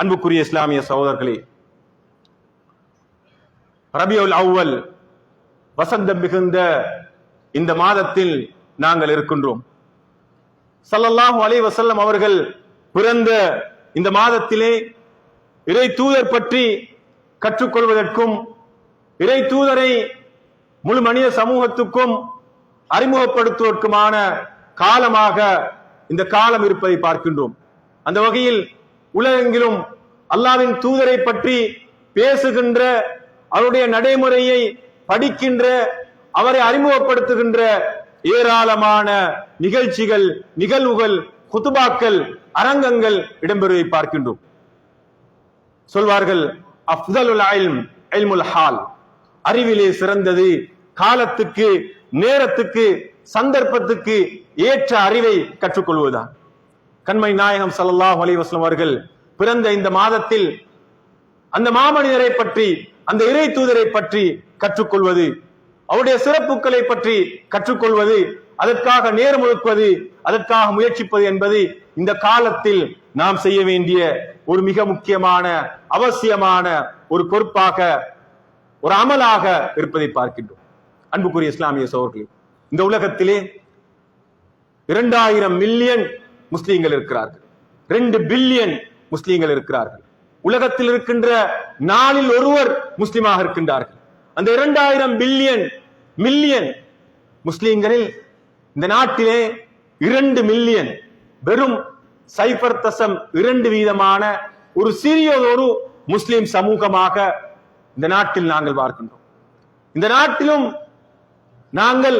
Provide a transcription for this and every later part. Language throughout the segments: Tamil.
அன்புக்குரிய இஸ்லாமிய சகோதரர்களே ரபியுல் அவ்வல் வசந்தம் மிகுந்த இந்த மாதத்தில் நாங்கள் இருக்கின்றோம். சல்லல்லாஹு அலைஹி வசல்லம் அவர்கள் பிறந்த இந்த மாதத்திலே இறை தூதர் பற்றி கற்றுக்கொள்வதற்கும் இறை தூதரை முழு மனித சமூகத்துக்கும் அறிமுகப்படுத்துவதற்குமான காலமாக இந்த காலம் இருப்பதை பார்க்கின்றோம். அந்த வகையில் உலகெங்கிலும் அல்லாவின் தூதரை பற்றி பேசுகின்ற அவருடைய நடைமுறையை படிக்கின்ற அவரை அறிமுகப்படுத்துகின்ற ஏராளமான நிகழ்ச்சிகள் நிகழ்வுகள் குத்துபாக்கள் அரங்கங்கள் இடம்பெறுவதை பார்க்கின்றோம். சொல்வார்கள் அஃதலுல் இல்ம் இல்முல் ஹால். அறிவிலே சிறந்தது காலத்துக்கு நேரத்துக்கு சந்தர்ப்பத்துக்கு ஏற்ற அறிவை கற்றுக்கொள்வதுதான். கண்மை நாயகம் ஸல்லல்லாஹு அலைஹி அவர்கள் பிறந்த இந்த மாதத்தில் அந்த மாமனிதரை பற்றி அந்த இறை தூதரை பற்றி கற்றுக்கொள்வது அவருடைய சிறப்புகளை பற்றி கற்றுக்கொள்வது அதற்காக நேரம் அதற்காக முயற்சிப்பது என்பது இந்த காலத்தில் நாம் செய்ய வேண்டிய ஒரு மிக முக்கியமான அவசியமான ஒரு பொறுப்பாக ஒரு அமலாக இருப்பதை பார்க்கின்றோம். அன்புக்குரிய இஸ்லாமிய சோழர்களே இந்த உலகத்திலே இரண்டாயிரம் மில்லியன் முஸ்லீம்கள் இருக்கிறார்கள். ரெண்டு பில்லியன் முஸ்லீம்கள் இருக்கிறார்கள். உலகத்தில் இருக்கின்ற நாளில் ஒருவர் முஸ்லீமாக இருக்கின்றார்கள். அந்த இரண்டாயிரம் பில்லியன் மில்லியன் முஸ்லீம்களில் இந்த நாட்டிலே இரண்டு மில்லியன் வெறும் சைபர் தசம் இரண்டு வீதமான ஒரு சிறியதொரு முஸ்லிம் சமூகமாக இந்த நாட்டில் நாங்கள் பார்க்கின்றோம் இந்த நாட்டிலும் நாங்கள்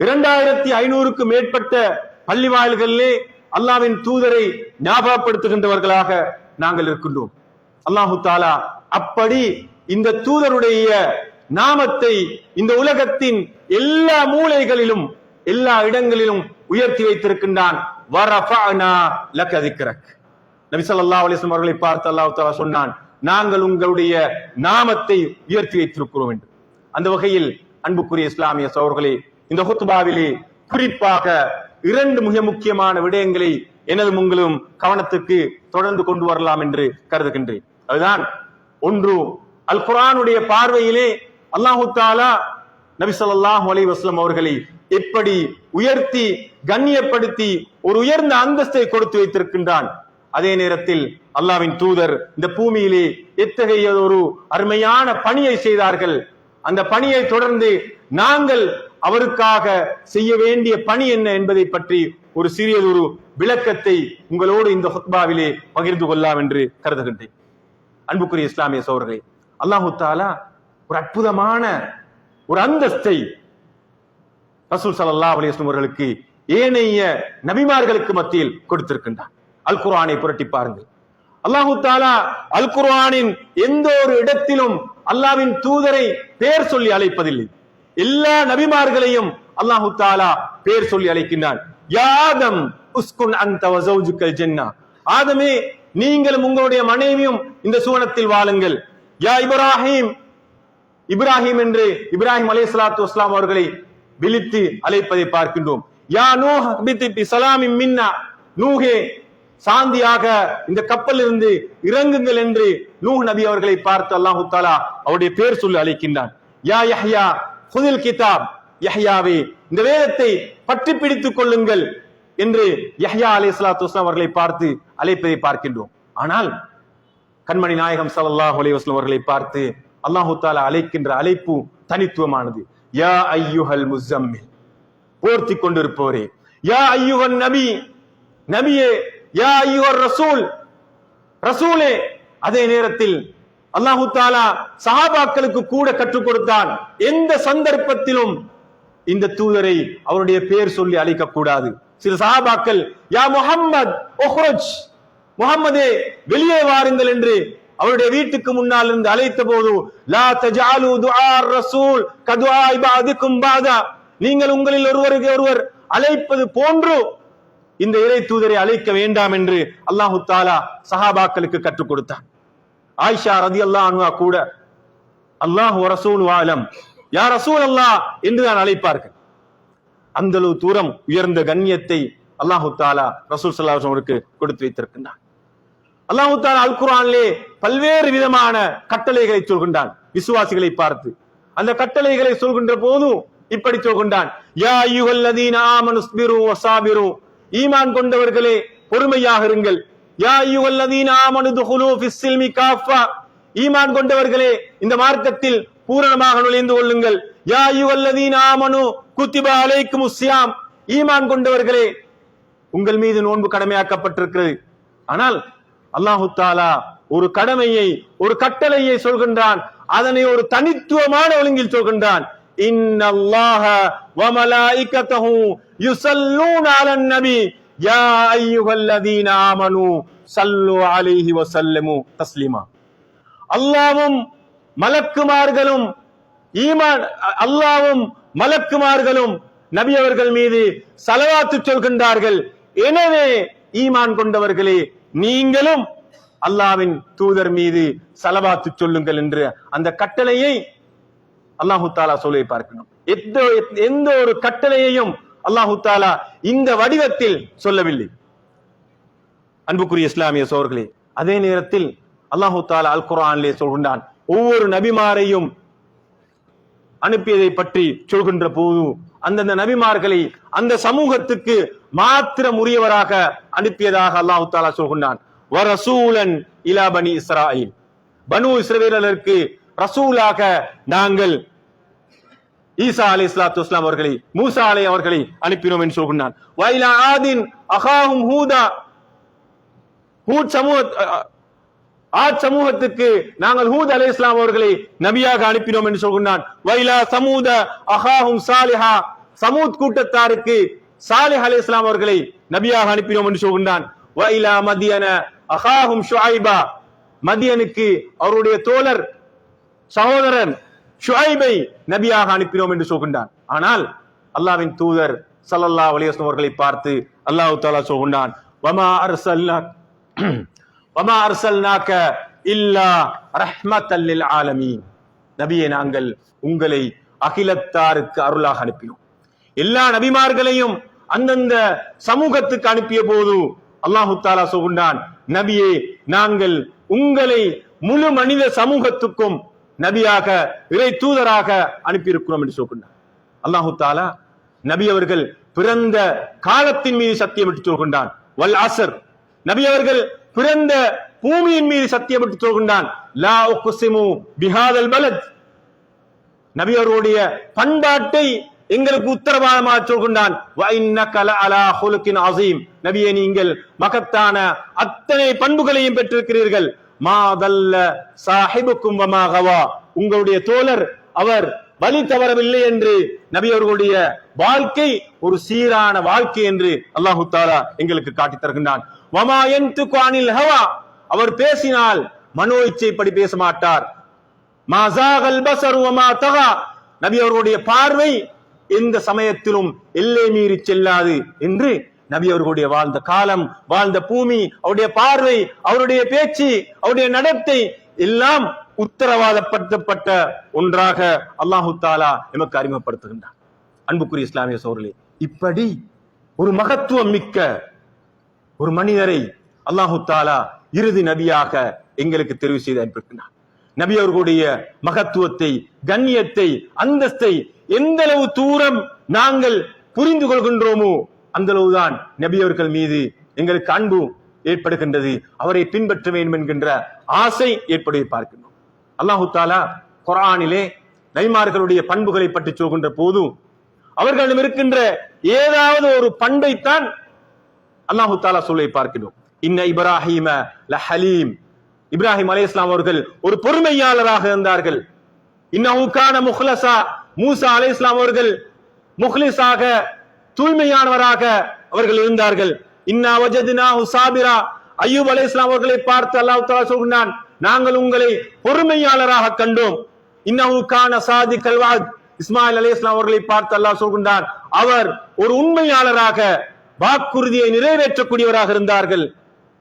இரண்டாயிரத்தி ஐநூறுக்கு மேற்பட்ட பள்ளி வாயில்களிலே அல்லாவின் தூதரை ஞாபகப்படுத்துகின்றவர்களாக நாங்கள் இருக்கின்றோம். அல்லாஹு தாலா அப்படி இந்த தூதருடைய நாமத்தை இந்த உலகத்தின் எல்லா மூலைகளிலும் எல்லா இடங்களிலும் உயர்த்தி வைத்திருக்கின்றான். வரஃபஅனா லக அவர்களை பார்த்து அல்லாஹு தாலா சொன்னான் நாங்கள் உங்களுடைய நாமத்தை உயர்த்தி வைத்திருக்கிறோம் என்று. அந்த வகையில் அன்புக்குரிய இஸ்லாமிய சோழர்களே இந்த ஹுத்பாவிலே குறிப்பாக இரண்டு மிக முக்கியமான விடயங்களை எனது உங்களும் கவனத்துக்கு தொடர்ந்து கொண்டு வரலாம் என்று கருதுகின்றேன். அதுதான் ஒன்று அல் குரானுடைய பார்வையிலே அல்லாஹு தாலா நபி ஸல்லல்லாஹு அலைஹி அவர்களை எப்படி உயர்த்தி கண்ணியப்படுத்தி ஒரு உயர்ந்த அந்தஸ்தை கொடுத்து வைத்திருக்கின்றான். அதே நேரத்தில் அல்லாவின் தூதர் இந்த பூமியிலே எத்தகைய ஒரு அருமையான பணியை செய்தார்கள். அந்த பணியை தொடர்ந்து நாங்கள் அவருக்காக செய்ய வேண்டிய பணி என்ன என்பதை பற்றி ஒரு சிறியதொரு விளக்கத்தை உங்களோடு இந்த ஹுத்பாவிலே பகிர்ந்து கொள்ளலாம் என்று கருதுகின்றேன். அன்புக்குரிய இஸ்லாமிய சோழர்களே அல்லாஹு தாலா ஒரு அற்புதமான ஒரு அந்தஸ்தை ரசூல் சல்லா அலிஸ்லம் அவர்களுக்கு ஏனைய நபிமார்களுக்கு மத்தியில் கொடுத்திருக்கின்றான் அல் குர்ஆனை புரட்டி பாருங்கள். அல்லாஹு தாலா அல் குர்ஆனின் எந்த ஒரு இடத்திலும் அல்லாவின் தூதரை பேர் சொல்லி அழைப்பதில்லை. எல்லா நபிமார்களையும் அல்லாஹு தாலா பேர் சொல்லி அழைக்கின்றான். யாதம் உஸ்குன் அன்த வ ஜென்னா. ஆதமே நீங்களும் உங்களுடைய மனைவியும் இந்த சுவனத்தில் வாழுங்கள். யா இப்ராஹிம் இப்ராஹிம் என்று இப்ராஹிம் அலை சலாத்து வஸ்லாம் அவர்களை விழித்து அழைப்பதை பார்க்கின்றோம். யா நூஹ் பித்தி சலாமின் மின்னா. நூஹே சாந்தியாக இந்த கப்பல் இருந்து இறங்குங்கள் என்று நூஹ் நபி அவர்களை பார்த்து அல்லாஹு தாலா அவருடைய பேர் சொல்லி அழைக்கின்றான். யா யஹ்யா புதில் கிதாப் யஹ்யாவே. இந்த வேதத்தை பற்றி பிடித்துக் கொள்ளுங்கள் என்று யஹ்யா அலி சலாத்து வஸ்லாம் அவர்களை பார்த்து அழைப்பதை பார்க்கின்றோம். ஆனால் கண்மணி நாயகம் சல்லாஹ் அலைஹி வஸல்லம் அவர்களை பார்த்து அல்லாஹு தாலா அழைக்கின்ற அழைப்பு தனித்துவமானது. யா ஐயுஹல் முசம்மில் போர்த்தி கொண்டிருப்பவரே. யா ஐயுஹன் நபி நபியே யா ஐயுஹர் ரசூல். ரசூலே அதே நேரத்தில் அல்லாஹு தாலா சஹாபாக்களுக்கு கூட கற்றுக் கொடுத்தான். எந்த சந்தர்ப்பத்திலும் இந்த தூதரை அவருடைய பெயர் சொல்லி அழைக்க கூடாது. சில சஹாபாக்கள் யா முஹம்மத் ஒஹ்ரஜ் முகம்மதே வெளியே வாருங்கள் என்று அவருடைய வீட்டுக்கு முன்னால் இருந்து அழைத்த போது லா தஜாலு துஆ ரசூல் கதுஆ இபாதிக்கும் பாதா. நீங்கள் உங்களில் ஒருவருக்கு ஒருவர் அழைப்பது போன்று இந்த இறை தூதரை அழைக்க வேண்டாம் என்று அல்லாஹு தாலா சஹாபாக்களுக்கு கற்றுக் கொடுத்தான். ஆயிஷா ரதி அல்லாஹ் கூட அல்லாஹ் ரசூல் வாலம் யா ரசூல் அல்லாஹ் என்று நான் அழைப்பார்கள். அந்த அளவு தூரம் உயர்ந்த கண்ணியத்தை அல்லாஹு தாலா ரசூல் சல்லாஹ் அவருக்கு கொடுத்து வைத்திருக்கின்றான். அல்லாஹு தாலா அல் குர்ஆனிலே பல்வேறு விதமான கட்டளைகளை சொல்கின்றான். விசுவாசிகளை பார்த்து. அந்த கட்டளைகளை சொல்கின்ற போதும் இப்படி சொல்கின்றான். யா அய்யுஹல்லதீன ஆமனு ஸ்பிரு ஈமான் கொண்டவர்களே பொறுமையாக இருங்கள். யா அய்யுஹல்லதீன ஆமனு துஹுலு ஃபிஸ் காஃபா ஈமான் கொண்டவர்களே இந்த மார்க்கத்தில் பூரணமாக நுழைந்து கொள்ளுங்கள் யா அய்யுஹல்லதீன ஆமனு குத்திபா அலைக்கு முஸ்யாம் ஈமான் கொண்டவர்களே உங்கள் மீது நோன்பு கடமையாக்கப்பட்டிருக்கிறது ஆனால் அல்லாஹு தாலா ஒரு கடமையை ஒரு கட்டளையை சொல்கின்றான் அதனை ஒரு தனித்துவமான ஒழுங்கில் சொல்கின்றான் இன்னல்லாஹ அல்லாஹ மலாயிகத்தஹு யுசல்லூன் அலன் நபி யா ஐயுகல்லதீன ஆமனு சல்லு அலைஹி வசல்லமு தஸ்லிமா அல்லாவும் மலக்குமார்களும் ஈமான் அல்லாவும் மலக்குமார்களும் நபி அவர்கள் மீது சலவாத்து சொல்கின்றார்கள் எனவே ஈமான் கொண்டவர்களே நீங்களும் அல்லாவின் தூதர் மீது சலவாத்து சொல்லுங்கள் என்று அந்த கட்டளையை அல்லாஹு தாலா சொல்லி பார்க்கணும் எந்த எந்த ஒரு கட்டளையையும் அல்லாஹு தாலா இந்த வடிவத்தில் சொல்லவில்லை. அன்புக்குரிய இஸ்லாமிய சோர்களே அதே நேரத்தில் அல்லாஹு தாலா அல் குரான்லே சொல்கின்றான் ஒவ்வொரு நபிமாரையும் அனுப்பியதை பற்றி சொல்கின்ற போது அந்தந்த நபிமார்களை அந்த சமூகத்துக்கு மாத்திரம் உரியவராக அனுப்பியதாக அல்லாஹு தாலா சொல்கின்றான். வரசூலன் இலா பனி இஸ்ராயில். பனு இஸ்ரவேலருக்கு ரசூலாக நாங்கள் ஈசா அலி இஸ்லாத்து இஸ்லாம் அவர்களை மூசா அலை அவர்களை அனுப்பினோம் என்று சொல்கின்றான் வைலா ஆதின் அகாஹும் ஹூதா. ஹூத் சமூக ஆத் சமூகத்துக்கு நாங்கள் ஹூத் அலி இஸ்லாம் அவர்களை நபியாக அனுப்பினோம் என்று சொல்கின்றான் வைலா சமூத அகாஹும் சாலிஹா. சமூத் கூட்டத்தாருக்கு சாலிஹ் அலி இஸ்லாம் அவர்களை நபியாக அனுப்பினோம் என்று சொல்கின்றான் வைலா மதியன அகாஹும் ஷுஐபா. மதியனுக்கு அவருடைய தோழர் சகோதரன் ஷுஐபை நபியாக அனுப்பினோம் என்று சொல்கின்றான். ஆனால் அல்லாவின் தூதர் சல்லல்லா அலைஹி அவர்களை பார்த்து அல்லாஹு தாலா சொல்கின்றான் வமா அர்சல்னா வமா அர்சல்னாக இல்லா ரஹ்மத்தல் லில் ஆலமீன். நாங்கள் உங்களை அகிலத்தாருக்கு அருளாக அனுப்பினோம். எல்லா நபிமார்களையும் அந்தந்த சமூகத்துக்கு அனுப்பிய போது அல்லாஹு தாலா சொல்கின்றான் நபியே நாங்கள் உங்களை முழு மனித சமூகத்துக்கும் நபியாக இறை தூதராக அனுப்பியிருக்கிறோம் என்று சொல்கின்றான் அல்லாஹு தாலா நபி அவர்கள் பிறந்த காலத்தின் மீது சத்தியமிட்டு சொல்கின்றான். வல் அசர். நபி அவர்கள் பிறந்த பூமியின் மீது சத்தியமிட்டு சொல்கின்றான். லா உக்ஸிமு பிஹாதல் பலத். நபி அவர்களுடைய பண்பாட்டை எங்களுக்கு உத்தரவாதமாக சொல்கின்றான். அசீம் நபியை நீங்கள் மகத்தான அத்தனை பண்புகளையும் பெற்றிருக்கிறீர்கள். மாதல்ல சாஹிபுக்கும் கும்பமாகவா உங்களுடைய தோழர் அவர் வழி தவறவில்லை என்று நபி அவர்களுடைய வாழ்க்கை ஒரு சீரான வாழ்க்கை என்று அல்லாஹு தாலா எங்களுக்கு காட்டித் தருகின்றான். வமா என் துக்கானில் ஹவா? அவர் பேசினால் மனோ இச்சைப்படி பேச மாட்டார். மாசாகல் பசர் வமா தகா. நபி அவர்களுடைய பார்வை எந்த சமயத்திலும் எல்லை மீறி செல்லாது என்று நபி அவர்களுடைய வாழ்ந்த காலம் வாழ்ந்த பூமி அவருடைய பார்வை அவருடைய பேச்சு அவருடைய நடத்தை எல்லாம் உத்தரவாதப்படுத்தப்பட்ட ஒன்றாக அல்லாஹு தாலா எமக்கு அறிமுகப்படுத்துகின்றார் அன்புக்குரிய இஸ்லாமிய சோழர்களே இப்படி ஒரு மகத்துவம் மிக்க ஒரு மனிதரை அல்லாஹு தாலா இறுதி நபியாக எங்களுக்கு தெரிவு செய்து அனுப்பியிருக்கிறார் நபி அவர்களுடைய மகத்துவத்தை கண்ணியத்தை அந்தஸ்தை எந்த அளவு தூரம் நாங்கள் புரிந்து கொள்கின்றோமோ அந்த அளவுதான் நபி அவர்கள் மீது எங்களுக்கு அன்பு ஏற்படுகின்றது. அவரை பின்பற்ற வேண்டும் என்கின்ற ஆசை ஏற்படுவதை பார்க்கின்றோம். அல்லாஹு தாலா குரானிலே நைமார்களுடைய பண்புகளை பற்றி சொல்கின்ற போது அவர்களிடம் இருக்கின்ற ஏதாவது ஒரு பண்பைத்தான் அல்லாஹு தாலா சொல்லை பார்க்கிறோம் இன்ன இப்ராஹிம ஹலீம் இப்ராஹிம் அலை இஸ்லாம் அவர்கள் ஒரு பொறுமையாளராக இருந்தார்கள். இன்னஹுக்கான முஹ்லசா. மூசா அலை இஸ்லாம் அவர்கள் முஹ்லிஸாக தூய்மையானவராக அவர்கள் இருந்தார்கள். இன்னா வஜதினாஹு சாபிரா ஐயூப் அலை இஸ்லாம் அவர்களை பார்த்து அல்லாஹ் தாலா சொல்கிறான் நாங்கள் உங்களை பொறுமையாளராக கண்டோம். இன்னவுக்கான சாதி கல்வாத் இஸ்மாயில் அலி இஸ்லாம் அவர்களை பார்த்து அல்லாஹ் சொல்கின்றான் அவர் ஒரு உண்மையாளராக வாக்குறுதியை நிறைவேற்றக்கூடியவராக இருந்தார்கள்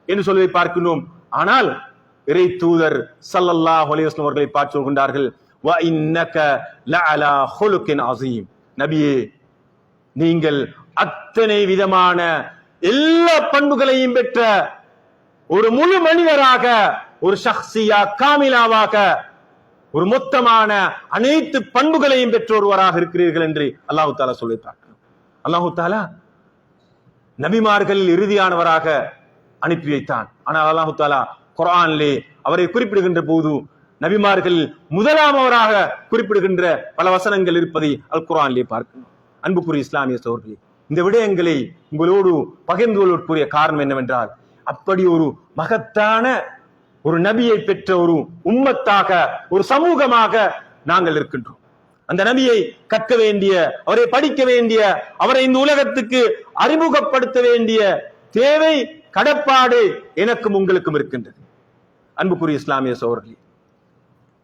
என்று சொல்வதை பார்க்கணும் ஆனால் இறை தூதர் சல்லல்லாஹ் அலைஹி அவர்களை பார்த்து சொல்கின்றார்கள் வ இன்னக லஅலா ஹொலுக்கின் அஸீம். நபியே நீங்கள் அத்தனை விதமான எல்லா பண்புகளையும் பெற்ற ஒரு முழு மனிதராக ஒரு ஷஹ்சியா காமிலாவாக ஒரு மொத்தமான அனைத்து பண்புகளையும் பெற்ற ஒருவராக இருக்கிறீர்கள் என்று அல்லாஹு தாலா சொல்லியிருக்கார் அல்லாஹு தாலா நபிமார்களில் இறுதியானவராக அனுப்பி வைத்தான். ஆனால் அல்லாஹு தாலா குரான்லே அவரை குறிப்பிடுகின்ற போது நபிமார்கள் முதலாமவராக குறிப்பிடுகின்ற பல வசனங்கள் இருப்பதை அல் குர்ஆனிலே பார்க்கணும் அன்புக்குரிய இஸ்லாமிய சோர்களே இந்த விடயங்களை உங்களோடு பகிர்ந்து கொள்வதற்குரிய காரணம் என்னவென்றால் அப்படி ஒரு மகத்தான ஒரு நபியை பெற்ற ஒரு உம்மத்தாக ஒரு சமூகமாக நாங்கள் இருக்கின்றோம். அந்த நபியை கற்க வேண்டிய அவரை படிக்க வேண்டிய அவரை இந்த உலகத்துக்கு அறிமுகப்படுத்த வேண்டிய தேவை கடப்பாடு எனக்கும் உங்களுக்கும் இருக்கின்றது. அன்புக்குரிய இஸ்லாமிய சோழர்களே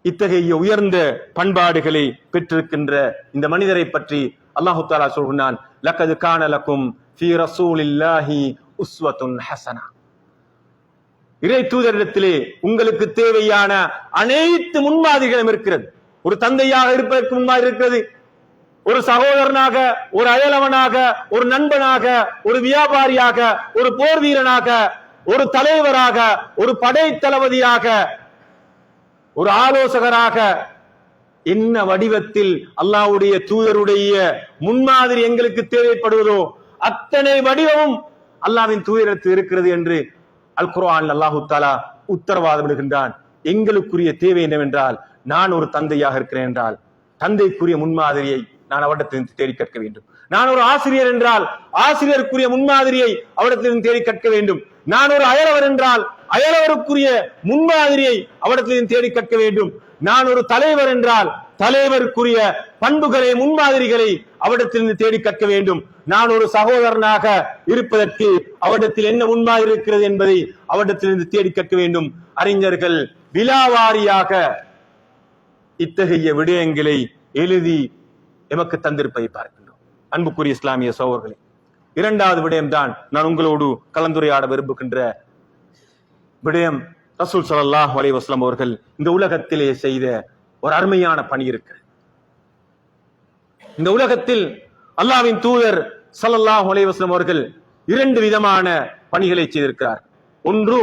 இத்தகைய உயர்ந்த பண்பாடுகளை பெற்றிருக்கின்ற இந்த மனிதரை பற்றி அல்லாஹு தாலா சொல்கிறான் லக்கது காணலக்கும் ரசூலில்லாஹி உஸ்வத்துன் ஹசனா. இறை தூதரிடத்திலே உங்களுக்கு தேவையான அனைத்து முன்மாதிரிகளும் இருக்கிறது. ஒரு தந்தையாக இருப்பதற்கு முன்மாதிரி இருக்கிறது. ஒரு சகோதரனாக ஒரு அயலவனாக ஒரு நண்பனாக ஒரு வியாபாரியாக ஒரு போர் வீரனாக ஒரு தலைவராக ஒரு படை தளபதியாக ஒரு ஆலோசகராக என்ன வடிவத்தில் அல்லாஹ்வுடைய தூதருடைய முன்மாதிரி எங்களுக்கு தேவைப்படுவதோ அத்தனை வடிவமும் அல்லாவின் தூயரத்து இருக்கிறது என்று அல் குரான் அல்லாஹு தாலா உத்தரவாதம் எங்களுக்குரிய தேவை என்னவென்றால் நான் ஒரு தந்தையாக இருக்கிறேன் என்றால் தந்தைக்குரிய முன்மாதிரியை நான் அவரிடத்திலிருந்து தேடி கற்க வேண்டும். நான் ஒரு ஆசிரியர் என்றால் ஆசிரியருக்குரிய முன்மாதிரியை அவரிடத்திலிருந்து தேடி கற்க வேண்டும். நான் ஒரு அயலவர் என்றால் அயலவருக்குரிய முன்மாதிரியை அவரிடத்திலிருந்து தேடி கற்க வேண்டும். நான் ஒரு தலைவர் என்றால் தலைவருக்குரிய பண்புகளை முன்மாதிரிகளை அவரிடத்திலிருந்து தேடி கற்க வேண்டும். நான் ஒரு சகோதரனாக இருப்பதற்கு அவரிடத்தில் என்ன முன்மாதிரி இருக்கிறது என்பதை அவரிடத்திலிருந்து தேடி கற்க வேண்டும். அறிஞர்கள் விலாவாரியாக இத்தகைய விடயங்களை எழுதி எமக்கு தந்திருப்பதை பார்க்கின்றோம் அன்புக்குரிய இஸ்லாமிய சோழர்களே இரண்டாவது விடயம்தான் நான் உங்களோடு கலந்துரையாட விரும்புகின்ற விடயம் ரசூல் ஸல்லல்லாஹு அலைஹி அவர்கள் இந்த உலகத்திலே செய்த ஒரு அருமையான பணி இருக்கு இந்த உலகத்தில் அல்லாஹ்வின் தூதர் ஸல்லல்லாஹு அலைஹி அவர்கள் இரண்டு விதமான பணிகளை செய்திருக்கிறார். ஒன்று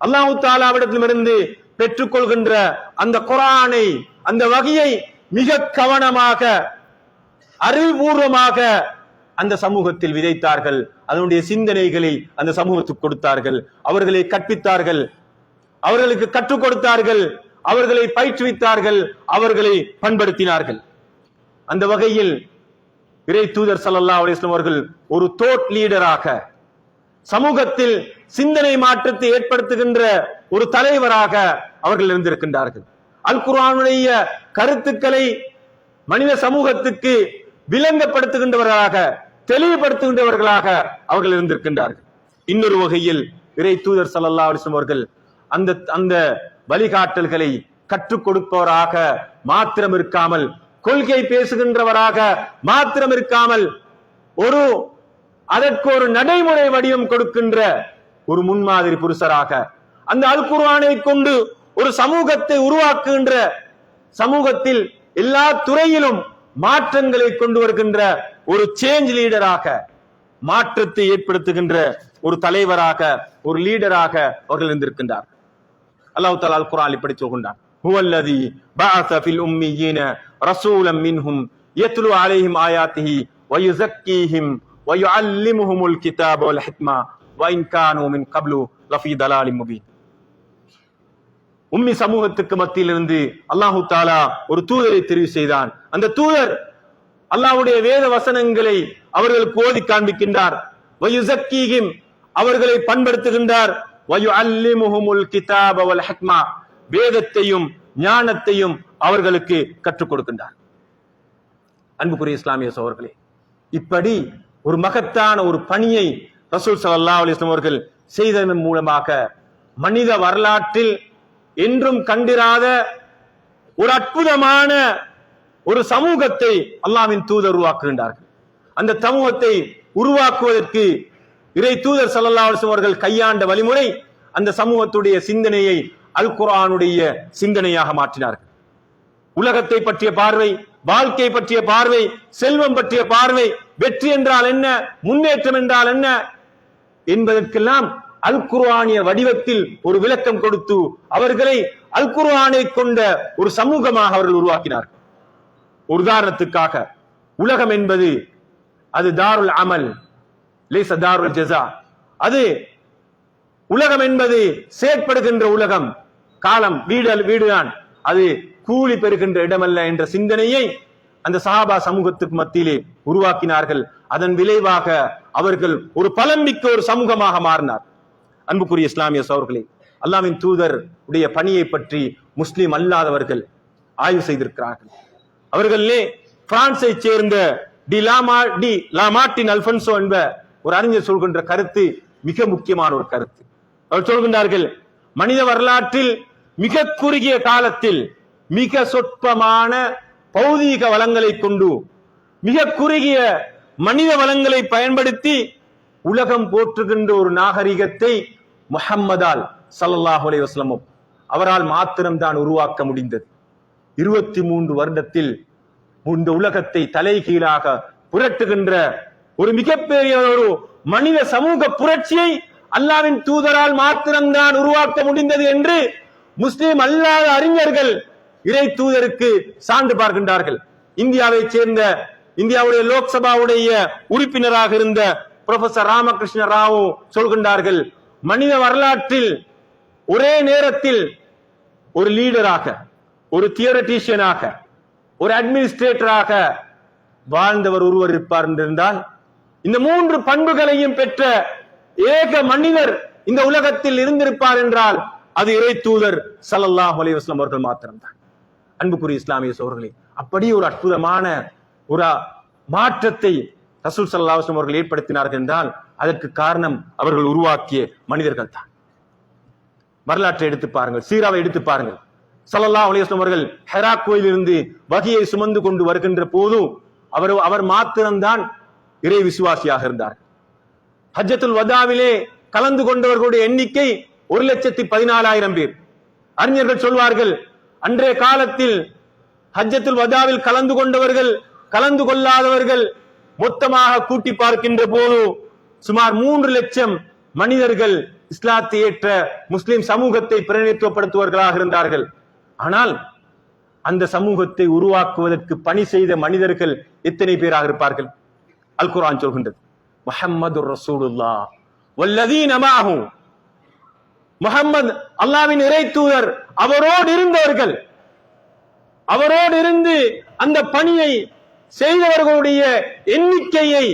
அல்லாஹு தாலாவிடத்திலிருந்து பெற்றுக்கொள்கின்ற அந்த குரானை அந்த வகையை மிக கவனமாக அறிவுபூர்வமாக அந்த சமூகத்தில் விதைத்தார்கள். அதனுடைய சிந்தனைகளை அந்த சமூகத்துக்கு கொடுத்தார்கள். அவர்களை கற்பித்தார்கள். அவர்களுக்கு கற்றுக் கொடுத்தார்கள். அவர்களை பயிற்றுவித்தார்கள். அவர்களை பண்படுத்தினார்கள். அந்த வகையில் இறை தூதர் சல்லா அலைஹி அவர்கள் ஒரு தோட் லீடராக சமூகத்தில் சிந்தனை மாற்றத்தை ஏற்படுத்துகின்ற ஒரு தலைவராக அவர்கள் இருந்திருக்கின்றார்கள். அல் குர்ஆனுடைய கருத்துக்களை மனித சமூகத்துக்கு விளங்கப்படுத்துகின்றவர்களாக தெளிவுபடுத்துகின்றவர்களாக அவர்கள் இருந்திருக்கின்றார்கள். இன்னொரு வகையில் இறை தூதர் சல்லல்லா அவர்கள் அந்த அந்த வழிகாட்டல்களை கற்றுக் கொடுப்பவராக மாத்திரம் இருக்காமல் கொள்கை பேசுகின்றவராக மாத்திரம் இருக்காமல் ஒரு அதற்கு ஒரு நடைமுறை வடிவம் கொடுக்கின்ற ஒரு முன்மாதிரி புருஷராக அந்த அல் குர்ஆனை கொண்டு ஒரு சமூகத்தை உருவாக்குகின்ற சமூகத்தில் எல்லா துறையிலும் மாற்றங்களை கொண்டு வருகின்ற ஒரு சேஞ்ச் லீடராக மாற்றத்தை ஏற்படுத்துகின்ற ஒரு தலைவராக ஒரு லீடராக அவர்கள் இருந்திருக்கின்றார். அல்லாஹ் தஆலா அல் குர்ஆன் இப்படி சொல்கின்றான். ஹுவல்லதி பஅஸ ஃபில் உம்மீயீன ரசூலம் மின்ஹும் யத்லு அலைஹிம் ஆயாத்திஹி வயுஸக்கீஹிம் வயுஅல்லிமுஹுமுல் கிதாப வல் ஹிக்மா வஇன் கானூ மின் கப்லு லஃபீ தலாலிம் முபீன். உம்மி சமூகத்துக்கு மத்தியிலிருந்து அல்லாஹு தாலா ஒரு தூதரை தெரிவு செய்தான். அந்த தூதர் அல்லாஹுடைய வேத வசனங்களை அவர்களுக்கு ஓதி காண்பிக்கின்றார். வயுஸக்கீஹிம் அவர்களை பண்படுத்துகின்றார். வயு அல்லி முகமுல் கிதாப் அவல் ஹக்மா வேதத்தையும் ஞானத்தையும் அவர்களுக்கு கற்றுக் கொடுக்கின்றார். அன்புக்குரிய இஸ்லாமிய சோழர்களே இப்படி ஒரு மகத்தான ஒரு பணியை ரசூல் சல்லா அலிஸ்லாம் அவர்கள் செய்ததன் மூலமாக மனித வரலாற்றில் என்றும் கண்டிராத ஒரு அற்புதமான ஒரு சமூகத்தை அல்லாவின் தூதர் உருவாக்குகின்றார்கள். அந்த சமூகத்தை உருவாக்குவதற்கு இறை தூதர் ஸல்லல்லாஹு அவர்கள் கையாண்ட வழிமுறை அந்த சமூகத்துடைய சிந்தனையை அல் குரானுடைய சிந்தனையாக மாற்றினார்கள். உலகத்தை பற்றிய பார்வை வாழ்க்கை பற்றிய பார்வை செல்வம் பற்றிய பார்வை வெற்றி என்றால் என்ன முன்னேற்றம் என்றால் என்ன என்பதற்கெல்லாம் அல் குர்ஆனிய வடிவத்தில் ஒரு விளக்கம் கொடுத்து அவர்களை அல் குர்ஆனை கொண்ட ஒரு சமூகமாக அவர்கள் உருவாக்கினார் ஒரு உதாரணத்துக்காக உலகம் என்பது அது தாருல் அமல் லேச தாருல் ஜெசா அது உலகம் என்பது செயற்படுகின்ற உலகம் காலம் வீடு வீடுதான். அது கூலி பெறுகின்ற இடமல்ல என்ற சிந்தனையை அந்த சஹாபா சமூகத்துக்கு மத்தியிலே உருவாக்கினார்கள். அதன் விளைவாக அவர்கள் ஒரு பலம்பிக்க ஒரு சமூகமாக மாறினார் அன்புக்குரிய இஸ்லாமிய சோர்களே அல்லாவின் தூதர் உடைய பணியை பற்றி முஸ்லீம் அல்லாதவர்கள் ஆய்வு செய்திருக்கிறார்கள். அவர்களே பிரான்ஸை சேர்ந்த டி லாமா டி லாமாட்டின் அல்பன்சோ என்ப ஒரு அறிஞர் சொல்கின்ற கருத்து மிக முக்கியமான ஒரு கருத்து. அவர் சொல்கின்றார்கள் மனித வரலாற்றில் மிக குறுகிய காலத்தில் மிக சொற்பமான பௌதீக வளங்களை கொண்டு மிக குறுகிய மனித வளங்களை பயன்படுத்தி உலகம் போற்றுகின்ற ஒரு நாகரிகத்தை முஹம்மதால் ஸல்லல்லாஹு அலி வஸ்லமும் அவரால் மாத்திரம்தான் உருவாக்க முடிந்தது. இருபத்தி மூன்று வருடத்தில் இந்த உலகத்தை தலைகீழாக புரட்டுகின்ற ஒரு மிகப்பெரிய ஒரு மனித சமூக புரட்சியை அல்லாவின் தூதரால் மாத்திரம்தான் உருவாக்க முடிந்தது என்று முஸ்லிம் அல்லாத அறிஞர்கள் இறை தூதருக்கு சான்று பார்க்கின்றார்கள். இந்தியாவை சேர்ந்த இந்தியாவுடைய லோக்சபாவுடைய உறுப்பினராக இருந்த புரொஃபசர் ராமகிருஷ்ண ராவ் சொல்கின்றார்கள் மனித வரலாற்றில் ஒரே நேரத்தில் ஒரு லீடராக ஒரு தியரட்டிஷியனாக ஒரு அட்மினிஸ்ட்ரேட்டராக வாழ்ந்தவர் ஒருவர் இருப்பார் என்றிருந்தால் இந்த மூன்று பண்புகளையும் பெற்ற ஏக மனிதர் இந்த உலகத்தில் இருந்திருப்பார் என்றால் அது இறை தூதர் சல்லல்லாஹு அலைஹி அவர்கள் மாத்திரம்தான். அன்புக்குரிய இஸ்லாமிய சோர்களே அப்படி ஒரு அற்புதமான ஒரு மாற்றத்தை ரசூல் சல்லாஹ் அவர்கள் ஏற்படுத்தினார்கள் என்றால் அதற்கு காரணம் அவர்கள் உருவாக்கிய மனிதர்கள் தான். வரலாற்றை எடுத்து பாருங்கள் சீராவை எடுத்து பாருங்கள். ஸல்லல்லாஹு அலிஸ்லாம் அவர்கள் ஹெரா கோயிலிருந்து வகையை சுமந்து கொண்டு வருகின்ற போதும் அவர் அவர் மாத்திரம்தான் இறை விசுவாசியாக இருந்தார். ஹஜ்ஜத்துல் வதாவிலே கலந்து கொண்டவர்களுடைய எண்ணிக்கை ஒரு லட்சத்தி பதினாலாயிரம் பேர். அறிஞர்கள் சொல்வார்கள் அன்றைய காலத்தில் ஹஜ்ஜத்துல் வதாவில் கலந்து கொண்டவர்கள் கலந்து கொள்ளாதவர்கள் மொத்தமாக கூட்டி பார்க்கின்ற போது சுமார் மூன்று லட்சம் மனிதர்கள் இஸ்லாத்தை ஏற்ற முஸ்லிம் சமூகத்தை பிரதிநிதித்துவப்படுத்துவர்களாக இருந்தார்கள். ஆனால் அந்த சமூகத்தை உருவாக்குவதற்கு பணி செய்த மனிதர்கள் எத்தனை பேராக இருப்பார்கள்? அல் குரான் சொல்கின்றது. முஹம்மது ரசூலுல்லா வல்லதீன மாஹு. முகம்மது அல்லாவின் இறை தூதர் அவரோடு இருந்தவர்கள். அவரோடு இருந்து அந்த பணியை செய்தவர்களுடைய எண்ணிக்கையை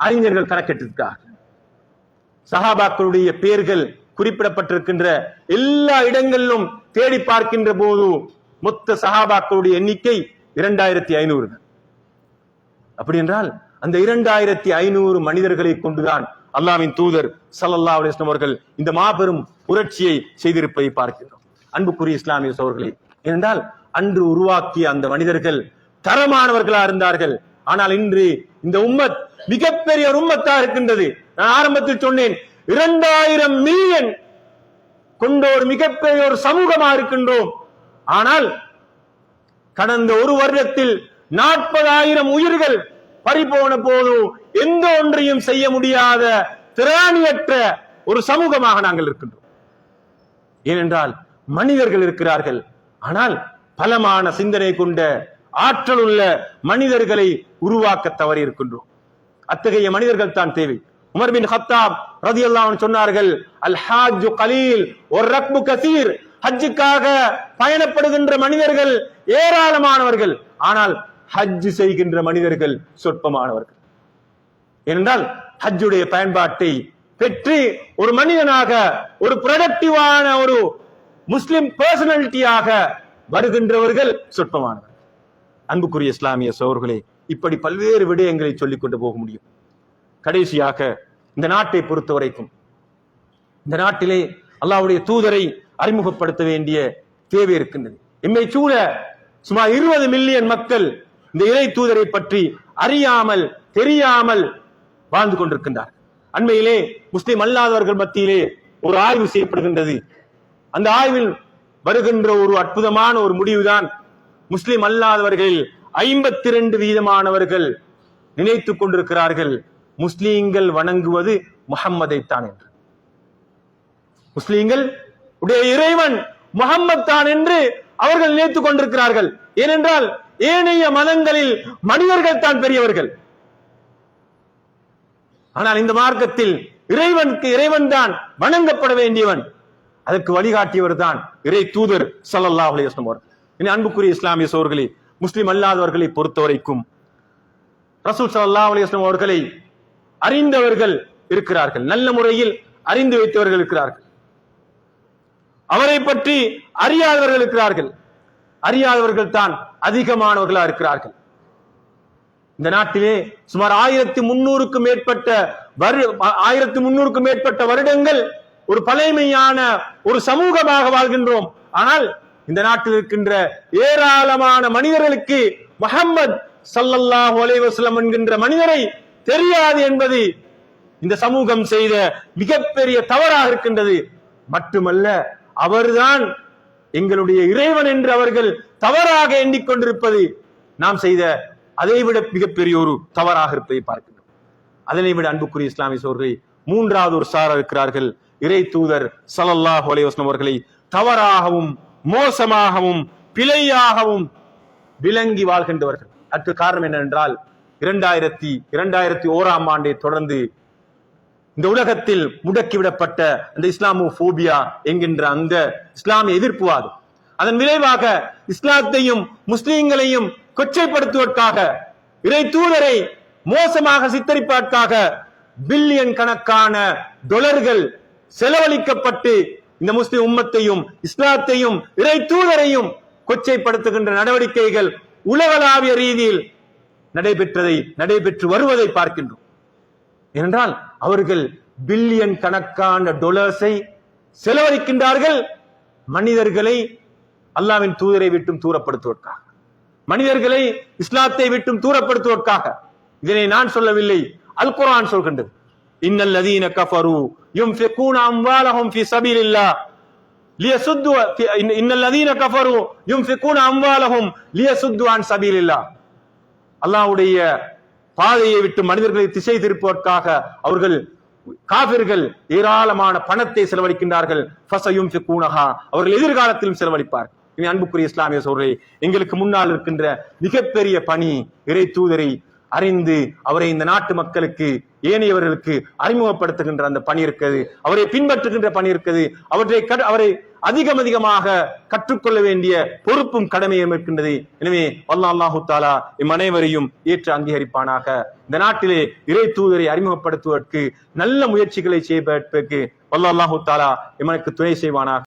அறிஞர்கள் கணக்கெட்டிருக்கிறார் சஹாபாக்களுடைய பெயர்கள் குறிப்பிடப்பட்டிருக்கின்ற எல்லா இடங்களிலும் தேடி பார்க்கின்ற போது மொத்த சஹாபாக்களுடைய எண்ணிக்கை இரண்டாயிரத்தி ஐநூறு. அப்படி என்றால் அந்த இரண்டாயிரத்தி ஐநூறு மனிதர்களை கொண்டுதான் அல்லாவின் தூதர் சல்லல்லா அலிஸ்லாம் அவர்கள் இந்த மாபெரும் புரட்சியை செய்திருப்பதை பார்க்கிறோம் அன்புக்குரிய இஸ்லாமிய சோர்களே ஏனென்றால் அன்று உருவாக்கிய அந்த மனிதர்கள் தரமானவர்களா இருந்தார்கள். ஆனால் இன்று இந்த உம்மத் மிகப்பெரிய ஒரு உம்மத்தா இருக்கின்றது. நான் ஆரம்பத்தில் சொன்னேன் இரண்டாயிரம் மில்லியன் கொண்ட ஒரு மிகப்பெரிய ஒரு சமூகமா இருக்கின்றோம். ஆனால் கடந்த ஒரு வருடத்தில் நாற்பதாயிரம் உயிர்கள் பறிபோன போதும் எந்த ஒன்றையும் செய்ய முடியாத திராணியற்ற ஒரு சமூகமாக நாங்கள் இருக்கின்றோம். ஏனென்றால் மனிதர்கள் இருக்கிறார்கள். ஆனால் பலமான சிந்தனை கொண்ட ஆற்றல் உள்ள மனிதர்களை உருவாக்க தவறி இருக்கின்றோம் அத்தகைய மனிதர்கள் தான் தேவை. உமர் பின் ஹத்தாப் ரதியல்லாஹு அன்ஹு சொன்னார்கள் அல் ஹாஜ் கலீல் ஒரு ரக்பு கசீர். ஹஜ்ஜுக்காக பயணப்படுகின்ற மனிதர்கள் ஏராளமானவர்கள். ஆனால் ஹஜ் செய்கின்ற மனிதர்கள் சொற்பமானவர்கள். ஏனென்றால் ஹஜ்ஜுடைய பயன்பாட்டை பெற்று ஒரு மனிதனாக ஒரு ப்ரொடக்டிவான ஒரு முஸ்லிம் பர்சனாலிட்டியாக வருகின்றவர்கள் சொற்பமானவர்கள். அன்புக்குரிய இஸ்லாமிய சோர்களே இப்படி பல்வேறு விடயங்களை சொல்லிக் கொண்டு போக முடியும். கடைசியாக இந்த நாட்டை பொறுத்த வரைக்கும் இந்த நாட்டிலே அல்லாவுடைய தூதரை அறிமுகப்படுத்த வேண்டிய தேவை இருக்கின்றது. எம்மை சூழ சுமார் இருபது மில்லியன் மக்கள் இந்த இறை தூதரை பற்றி அறியாமல் தெரியாமல் வாழ்ந்து கொண்டிருக்கின்றார் அண்மையிலே முஸ்லிம் அல்லாதவர்கள் மத்தியிலே ஒரு ஆய்வு செய்யப்படுகின்றது. அந்த ஆய்வில் வருகின்ற ஒரு அற்புதமான ஒரு முடிவுதான் முஸ்லிம் அல்லாதவர்களில் ஐம்பத்தி ரெண்டு வீதமானவர்கள் நினைத்துக் கொண்டிருக்கிறார்கள். முஸ்லீம்கள் வணங்குவது முகம்மதைத்தான் என்று. முஸ்லீம்கள் உடைய இறைவன் முகம்மது தான் என்று அவர்கள் நினைத்துக் கொண்டிருக்கிறார்கள். ஏனென்றால் ஏனைய மதங்களில் மனிதர்கள் தான் பெரியவர்கள். ஆனால் இந்த மார்க்கத்தில் இறைவனுக்கு இறைவன் தான் வணங்கப்பட வேண்டியவன். அதற்கு வழிகாட்டியவர் தான் இறை தூதர் சல்லல்லா அலைஹி வஸல்லம் அவர்கள். இனி அன்புக்குரிய இஸ்லாமிய சோர்களே முஸ்லிம் அல்லாதவர்களை பொறுத்தவரைக்கும் ரசூல் சல்லா அலிஸ்லாம் அவர்களை அறிந்தவர்கள் இருக்கிறார்கள். நல்ல முறையில் அறிந்து வைத்தவர்கள் இருக்கிறார்கள். அவரை பற்றி அறியாதவர்கள் இருக்கிறார்கள். அறியாதவர்கள் தான் அதிகமானவர்களா இருக்கிறார்கள். இந்த நாட்டிலே சுமார் ஆயிரத்தி முன்னூறுக்கும் மேற்பட்ட வரு ஆயிரத்தி முன்னூறுக்கும் மேற்பட்ட வருடங்கள் ஒரு பழைமையான ஒரு சமூகமாக வாழ்கின்றோம். ஆனால் இந்த நாட்டில் இருக்கின்ற ஏராளமான மனிதர்களுக்கு மஹம்மத் சல்லல்லாஹு அலைஹி என்கின்ற மனிதரை தெரியாது என்பது இந்த சமூகம் செய்த மிகப்பெரிய தவறாக இருக்கின்றது. மட்டுமல்ல அவர்தான் எங்களுடைய இறைவன் என்று அவர்கள் தவறாக எண்ணிக்கொண்டிருப்பது நாம் செய்த அதைவிட மிகப்பெரிய ஒரு தவறாக இருப்பதை பார்க்கின்றோம். அதனை விட அன்புக்குரிய இஸ்லாமிய சோர்களே மூன்றாவது ஒரு சாரா இருக்கிறார்கள். இறை தூதர் சலல்லாஹ் அலைவாஸ்லம் அவர்களை தவறாகவும் மோசமாகவும் பிழையாகவும் விளங்கி வாழ்கின்றவர்கள். அதற்கு காரணம் என்னவென்றால் இரண்டாயிரத்தி இரண்டாயிரத்தி ஓராம் ஆண்டை தொடர்ந்து இந்த உலகத்தில் முடக்கிவிடப்பட்ட அந்த இஸ்லாமோ போபியா என்கின்ற அந்த இஸ்லாமிய எதிர்ப்புவாதம் அதன் விளைவாக இஸ்லாத்தையும் முஸ்லிம்களையும் கொச்சைப்படுத்துவதற்காக இறை தூதரை மோசமாக சித்தரிப்பதற்காக பில்லியன் கணக்கான டொலர்கள் செலவழிக்கப்பட்டு இந்த முஸ்லிம் உம்மத்தையும் இஸ்லாத்தையும் இறை தூதரையும் கொச்சைப்படுத்துகின்ற நடவடிக்கைகள் உலகளாவிய ரீதியில் நடைபெற்றதை நடைபெற்று வருவதை பார்க்கின்றோம். ஏனென்றால் அவர்கள் பில்லியன் கணக்கான டொலர்ஸை செலவழிக்கின்றார்கள். மனிதர்களை அல்லாவின் தூதரை விட்டும் தூரப்படுத்துவதற்காக. மனிதர்களை இஸ்லாத்தை விட்டும் தூரப்படுத்துவதற்காக. இதனை நான் சொல்லவில்லை அல் குரான் சொல்கின்றது. இன்னல் லதீன கஃபரு யுன்ஃபிகூன அம்வாலஹும் ஃபீ சபீலில்லாஹ் லியசுத்து இன்னல் லதீன கஃபரு யுன்ஃபிகூன அம்வாலஹும் லியசுத்து அன் சபீலில்லாஹ் அல்லாஹ்வுடைய பாதையை விட்டு மனிதர்களை திசை திருப்புவதற்காக அவர்கள் காபிர்கள் ஏராளமான பணத்தை செலவழிக்கின்றார்கள். ஃபசயும் ஃபிகூனஹா அவர்கள் எதிர்காலத்திலும் செலவழிப்பார் இனி அன்புக்குரிய இஸ்லாமிய சோழரை எங்களுக்கு முன்னால் இருக்கின்ற மிகப்பெரிய பணி இறை தூதரை அறிந்து அவரை இந்த நாட்டு மக்களுக்கு ஏனையவர்களுக்கு அறிமுகப்படுத்துகின்ற அந்த பணி இருக்குது அவரை பின்பற்றுகின்ற பணி இருக்குது அவற்றை அவரை அதிகம் அதிகமாக கற்றுக்கொள்ள வேண்டிய பொறுப்பும் கடமையும் இருக்கின்றது. எனவே அல்லாஹ் அல்லாஹு தாலா இம் அனைவரையும் ஏற்று அங்கீகரிப்பானாக. இந்த நாட்டிலே இறை தூதரை அறிமுகப்படுத்துவதற்கு நல்ல முயற்சிகளை செய்வதற்கு அல்லாஹ் அல்லாஹு தாலா எமனுக்கு துணை செய்வானாக.